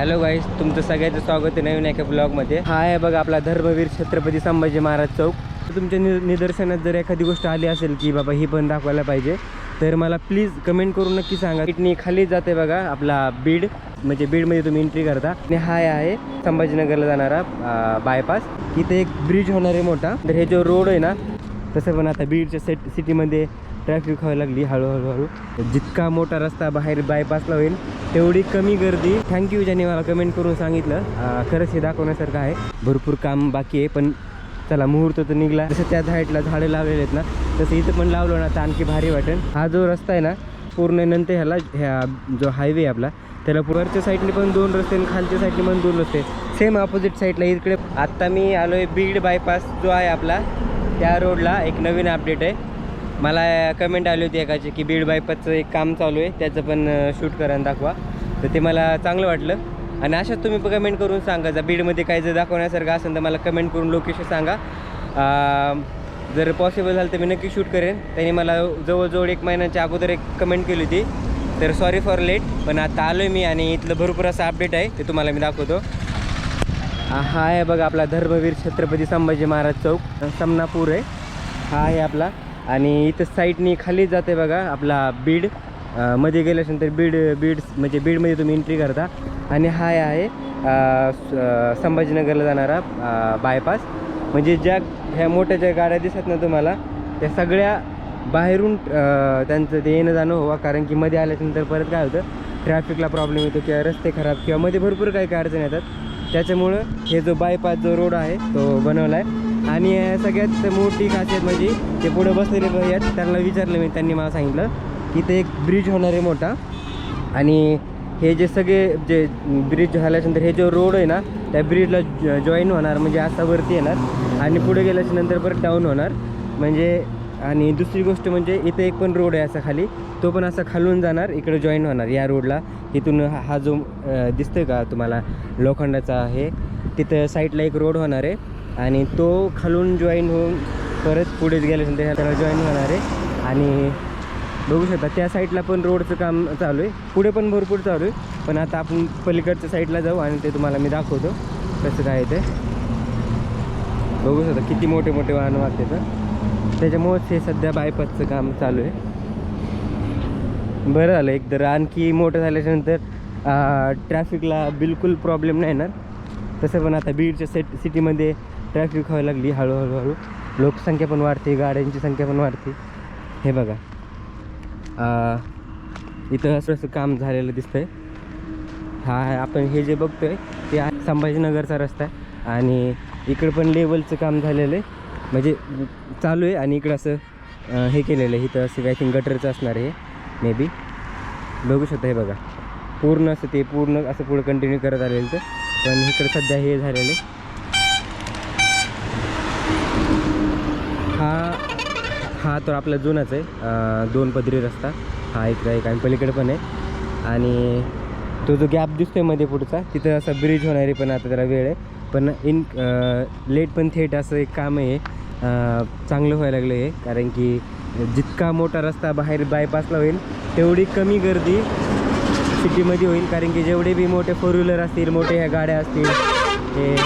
Hello गाईस तुमचं सगळ्याचं स्वागत आहे नवीन एका ब्लॉगमध्ये हा आहे बघा आपला धर्मवीर छत्रपती संभाजी महाराज चौक. तुमच्या नि निदर्शनात जर एखादी गोष्ट आली असेल की बाबा ही पण दाखवायला पाहिजे तर मला प्लीज कमेंट करून नक्की सांगा. इटनी खाली जाते बघा आपला बीड म्हणजे बीडमध्ये तुम्ही एंट्री करता. आणि हा आहे संभाजीनगरला जाणारा बायपास इथे एक ब्रिज होणार आहे मोठा. तर हे जो रोड आहे ना तसं पण आता बीडच्या सेट सिटीमध्ये ट्रॅफिक व्हायला लागली हळूहळू. हळू जितका मोठा रस्ता बाहेर बायपासला होईल तेवढी कमी गर्दी. थँक्यू ज्यांनी मला कमेंट करून सांगितलं. खरंच हे दाखवण्यासारखं आहे. भरपूर काम बाकी आहे पण चला मुहूर्त तर निघला. जसं त्या साईडला झाडं लावलेले आहेत ना तसं इथं पण लावलं ना तर आणखी भारी वाटेल. हा जो रस्ता आहे ना पूर्ण नंतर ह्याला ह्या जो हायवे आपला त्याला वरच्या साईडने पण दोन रस्ते आणि खालच्या साईडने पण दोन रस्ते. सेम ऑपोजिट साईडला इकडे आत्ता मी आलो आहे बीड बायपास जो आहे आपला त्या रोडला एक नवीन अपडेट आहे. मला कमेंट आली होती एकाची की बीड बायपासचं एक काम चालू आहे त्याचं पण शूट करा आणि दाखवा. तर ते मला चांगलं वाटलं. आणि अशाच तुम्ही कमेंट करून सांगा जर बीडमध्ये काय जर दाखवण्यासारखं असेल तर मला कमेंट करून लोकेशन सांगा. जर पॉसिबल झालं तर मी नक्की शूट करेन. त्यांनी मला जवळजवळ एक महिन्याच्या अगोदर एक कमेंट केली होती. तर सॉरी फॉर लेट पण आता आलो आहे मी आणि इथलं भरपूर असं अपडेट आहे ते तुम्हाला मी दाखवतो. हा आहे बघा आपला धर्मवीर छत्रपती संभाजी महाराज चौक समनापूर आहे. हा आहे आपला. आणि इथं साईडनी खाली जाते बघा आपला बीडमध्ये गेल्यानंतर बीड बीड म्हणजे बीडमध्ये तुम्ही एंट्री करता. आणि हा आहे स- संभाजीनगरला जाणारा बायपास म्हणजे ज्या ह्या मोठ्या ज्या गाड्या दिसत ना तुम्हाला त्या सगळ्या बाहेरून त्यांचं ते येणं जाणं व्हावं. कारण की मध्ये आल्यानंतर परत काय होतं ट्रॅफिकला प्रॉब्लेम येतो किंवा रस्ते खराब किंवा मध्ये भरपूर काही काही अडचण येतात. त्याच्यामुळं हे जो बायपास जो रोड आहे तो बनवला आहे आणि सगळ्यात मोठी खासियत म्हणजे ते पुढे बसलेले भाई आहेत. त्यांना विचारलं मी त्यांनी मला सांगितलं की ते एक ब्रिज होणार आहे मोठा. आणि हे जे सगळे जे ब्रिज झाल्याच्यानंतर हे जो रोड आहे ना त्या ब्रिजला जॉईन होणार म्हणजे असा वरती येणार. आणि पुढे गेल्याच्यानंतर परत डाऊन होणार. म्हणजे आणि दुसरी गोष्ट म्हणजे इथे एक पण रोड आहे असा खाली. तो पण असा खालून जाणार इकडे जॉईन होणार या रोडला इथून हा हा जो दिसतोय का तुम्हाला लोखंडाचा आहे तिथं साईडला एक रोड होणार आहे. आणि तो खालून जॉईन होऊन परत पुढेच गेल्यानंतर त्याला जॉईन होणार आहे. आणि बघू शकता त्या साईडला पण रोडचं काम चालू आहे. पुढे पण भरपूर चालू आहे. पण आता आपण पलीकडच्या साईडला जाऊ आणि ते तुम्हाला मी दाखवतो कसं काय आहे ते. बघू शकता किती मोठे मोठे वाहन वाहते तर. त्याच्यामुळंच हे सध्या बायपासचं काम चालू आहे. बरं झालं एक तर आणखी मोठं झाल्याच्यानंतर ट्रॅफिकला बिलकुल प्रॉब्लेम नाही येणार. तसं पण आता बीडच्या सेट सिटीमध्ये ट्रॅफिक व्हायला लागली हळूहळू. हळू लोकसंख्या पण वाढते गाड्यांची संख्या पण वाढते. हे बघा. इथं असं असं काम झालेलं दिसतंय. हा आपण हे जे बघतोय ते संभाजीनगरचा रस्ता आहे. आणि इकडं पण लेवलचं काम झालेलं आहे. म्हणजे चालू आहे आणि इकडं असं हे केलेलं आहे. इथं असं आय थिंक गटरचं असणार आहे. मे बी बघू शकता हे बघा. पूर्ण असं ते पूर्ण असं पुढं कंटिन्यू करत आलेलं तर पण इकडं सध्या हे झालेलं आहे. हा हा तर आपला जुनाच आहे. दोन पदरी रस्ता. हा इकडं एक आणि पलीकडे पण आहे. आणि तो जो गॅप दिसतोयमध्ये पुढचा तिथं असा ब्रिज होणारी पण आता जरा वेळ आहे. पण इन लेट पण थेट असं एक काम आहे चांगलं व्हायला लागलं आहे कारण की जितका मोठा रस्ता बाहेर बायपासला होईल तेवढी कमी गर्दी सिटीमध्ये होईल. कारण की जेवढे बी मोठे फोर व्हीलर असतील मोठे ह्या गाड्या असतील हे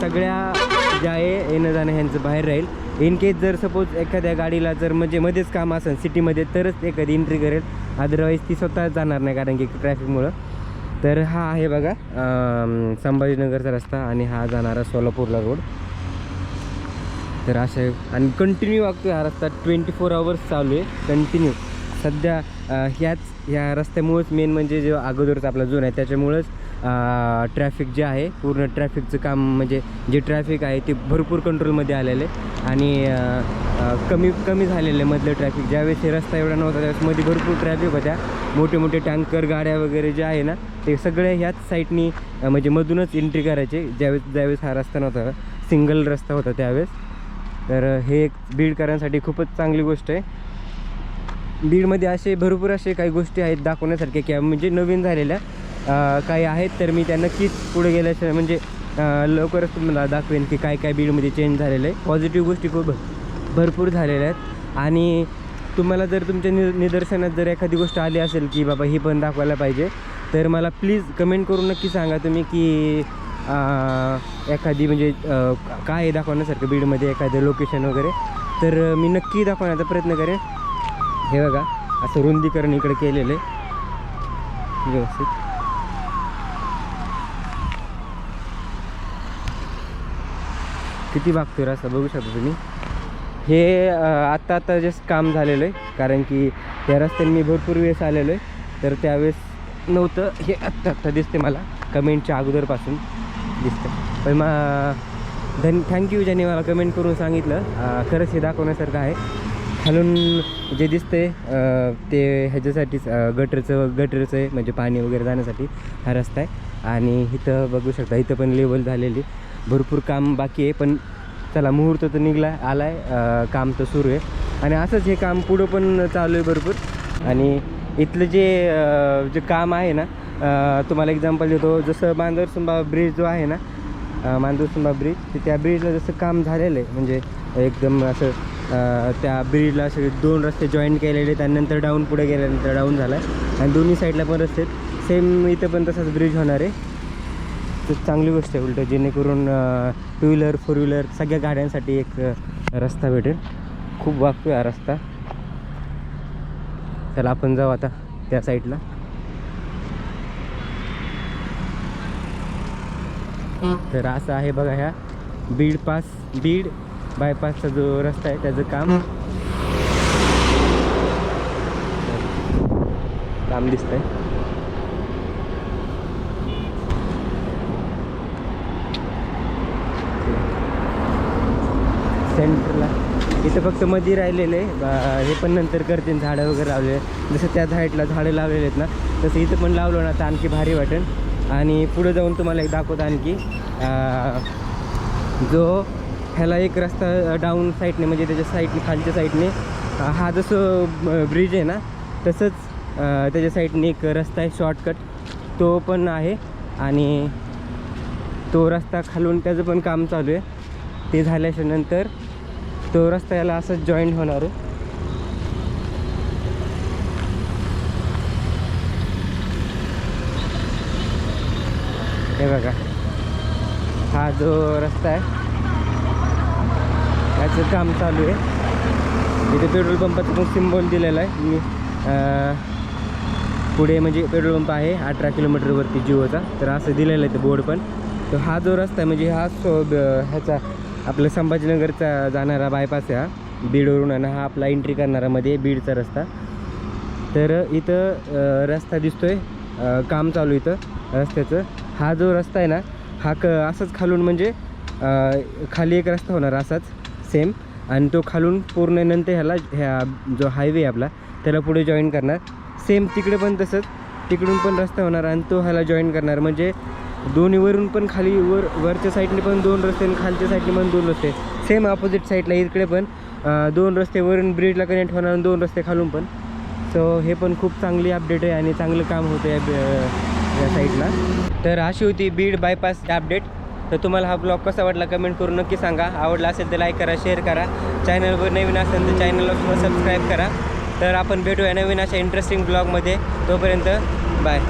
सगळ्या ज्या आहे येणं जाणं ह्यांचं बाहेर राहील. इन केस जर सपोज एखाद्या गाडीला जर म्हणजे मध्येच काम असेल सिटीमध्ये तरच एखादी एंट्री करेल अदरवाईज ती स्वतः जाणार नाही कारण की ट्रॅफिकमुळं तर हा आहे बघा संभाजीनगरचा रस्ता आणि हा जाणारा सोलापूरला रोड तर असे आणि कंटिन्यू वागतो हा रस्ता. ट्वेंटी फोर आवर्स चालू आहे कंटिन्यू सध्या ह्याच ह्या रस्त्यामुळंच मेन म्हणजे जो अगोदरचा आपला जोन आहे त्याच्यामुळंच ट्रॅफिक जे आहे पूर्ण ट्रॅफिकचं काम म्हणजे जे ट्रॅफिक आहे ते भरपूर कंट्रोलमध्ये आलेलं आहे. आणि कमी कमी झालेलं आहे मधलं ट्रॅफिक ज्यावेळेस हे रस्ता एवढा नव्हता त्यावेळेस मध्ये भरपूर ट्रॅफिक होत्या. मोठे मोठे टँकर गाड्या वगैरे जे आहे ना ते सगळे ह्याच साईडनी म्हणजे मधूनच एंट्री करायचे. ज्यावेळेस ज्यावेळेस हा रस्ता नव्हता सिंगल रस्ता होता त्यावेळेस. तर हे एक बीडकरांसाठी खूपच चांगली गोष्ट आहे. बीडमध्ये असे भरपूर असे काही गोष्टी आहेत दाखवण्यासारख्या किंवा म्हणजे नवीन झालेल्या. काही आहेत तर मी त्या नक्कीच पुढे गेल्याशिवाय म्हणजे लवकरच तुम्हाला दाखवेन की काय काय बीडमध्ये चेंज झालेलं आहे. पॉझिटिव्ह गोष्टी खूप भरपूर झालेल्या आहेत. आणि तुम्हाला जर तुमच्या नि निदर्शनात जर एखादी गोष्ट आली असेल की बाबा ही पण दाखवायला पाहिजे तर मला प्लीज कमेंट करून नक्की सांगा तुम्ही की एखादी म्हणजे काय आहे दाखवण्यासारखं बीडमध्ये एखादं लोकेशन वगैरे. तर मी नक्की दाखवण्याचा प्रयत्न करेन. हे बघा असं रुंदीकरण इकडे केलेलं आहे. व्यवस्थित. किती बागतोय रस्ता बघू शकता तुम्ही? हे आत्ता आत्ता जस्ट काम झालेलं आहे. कारण की या रस्त्याने मी भरपूर वेळेस आलेलो आहे. तर त्यावेळेस नव्हतं. हे आत्ता आत्ता दिसते मला. कमेंटच्या अगोदरपासून दिसतं पण मग धन थँक्यू ज्यांनी मला कमेंट करून सांगितलं. खरंच हे दाखवण्यासारखं आहे. खालून जे दिसतंय ते ह्याच्यासाठीच गटरचं गटरचं आहे. म्हणजे पाणी वगैरे जाण्यासाठी हा रस्ता आहे. आणि इथं बघू शकता इथं पण लेवल झालेली. भरपूर काम बाकी आहे पण त्याला मुहूर्त तर निघला आला आहे काम तर सुरू आहे. आणि असंच हे काम पुढं पण चालू आहे भरपूर. आणि इथलं जे जे काम आहे ना तुम्हाला एक्झाम्पल देतो जसं बांदरसुंबा ब्रिज जो आहे ना मांदरसुंबा ब्रिज तर त्या ब्रिजला जसं काम झालेलं आहे म्हणजे एकदम असं त्या ब्रिजला असे दोन रस्ते जॉईन केलेले त्यानंतर डाऊन पुढे गेल्यानंतर डाऊन झाला आहे आणि दोन्ही साईडला पण रस्ते सेम इथं पण तसाच ब्रिज होणार आहे. तर चांगली गोष्ट आहे उलट जेणेकरून टू व्हीलर फोर व्हीलर सगळ्या गाड्यांसाठी एक रस्ता भेटेल. खूप वागतो हा रस्ता. चला आपण जाऊ आता त्या साईडला तर असं आहे बघा ह्या बीड पास बीड बायपासचा जो रस्ता आहे त्याचं काम. काम दिसतंय. सेंटरला. इथं फक्त मध्ये राहिलेलं आहे. हे पण नंतर करतील झाडं वगैरे लावले जसं त्या साईडला झाडं लावलेले आहेत ना तसं इथं पण लावलं ना तर आणखी भारी वाटेल. आणि पुढं जाऊन तुम्हाला एक दाखवतो आणखी. जो ह्याला एक रस्ता डाऊन साईडने म्हणजे त्याच्या साईडने खालच्या साईडने हा जसं ब्रिज आहे ना तसंच त्याच्या साईडने एक रस्ता आहे शॉर्टकट तो पण आहे. आणि तो रस्ता खालून त्याचं पण काम चालू आहे. ते झाल्याच्यानंतर तो रस्ता याला असंच जॉईंट होणार आहे. हे बघा. हा जो रस्ता आहे त्याचं काम चालू आहे. इथे पेट्रोल पंपाचं पण सिम्बॉल दिलेला आहे. मी पुढे म्हणजे पेट्रोल पंप आहे अठरा किलोमीटरवरती जिओचा. तर असं दिलेलं आहे ते बोर्ड पण. तर हा जो रस्ता आहे म्हणजे हा सो ह्याचा आपलं संभाजीनगरचा जाणारा बायपास आहे हा. बीडवरून आणि हा आपला एंट्री करणारा मध्ये बीडचा रस्ता. तर इथं रस्ता दिसतोय आहे काम चालू इथं रस्त्याचं. हा जो रस्ता आहे ना हा क असाच खालून म्हणजे खाली एक रस्ता होणार असाच सेम आणि तो खालून पूर्ण नंतर ह्याला ह्या जो हायवे आहे आपला त्याला पुढे जॉईन करणार. सेम तिकडे पण तसंच तिकडून पण रस्ता होणार आणि तो ह्याला जॉईन करणार. म्हणजे दोन्हीवरून पण खाली वर वरच्या साईडने पण दोन रस्ते आणि खालच्या साईडने पण दोन रस्ते. सेम अपोजिट साईडला इकडे पण दोन रस्ते वरून ब्रिजला कनेक्ट होणार आणि दोन रस्ते खालून पण. सो हे पण खूप चांगली अपडेट आहे आणि चांगलं काम होतं या या साईडला तर अशी होती बीड बायपास अपडेट तर तुम्हाला हा ब्लॉग कसा वाटला कमेंट करून नक्की सांगा. आवडला असेल तर लाईक करा शेअर करा. चॅनलवर नवीन असेल तर चॅनलला सबस्क्राईब करा. तर आपण भेटूया नवीन अशा इंटरेस्टिंग ब्लॉगमध्ये तोपर्यंत बाय